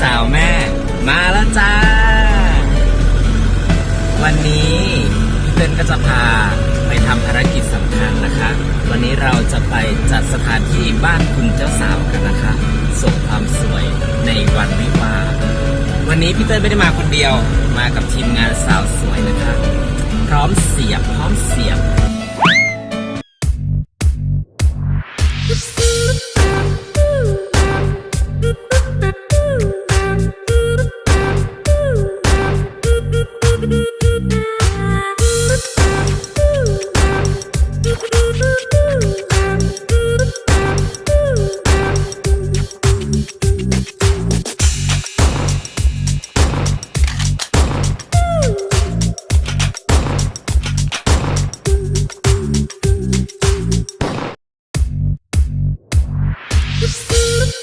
สาวแม่ มาแล้วจ้า วันนี้พี่เต้นก็จะพาไปทำภารกิจสำคัญนะคะ วันนี้เราจะไปจัดสถานที่บ้านคุณเจ้าสาวกันนะคะส่งความสวยในวันวิวาวันนี้พี่เต้ยไม่ได้มาคนเดียวมากับทีมงานสาวสวยนะคะ พร้อมเสียบพร้อมเสียบ Oops.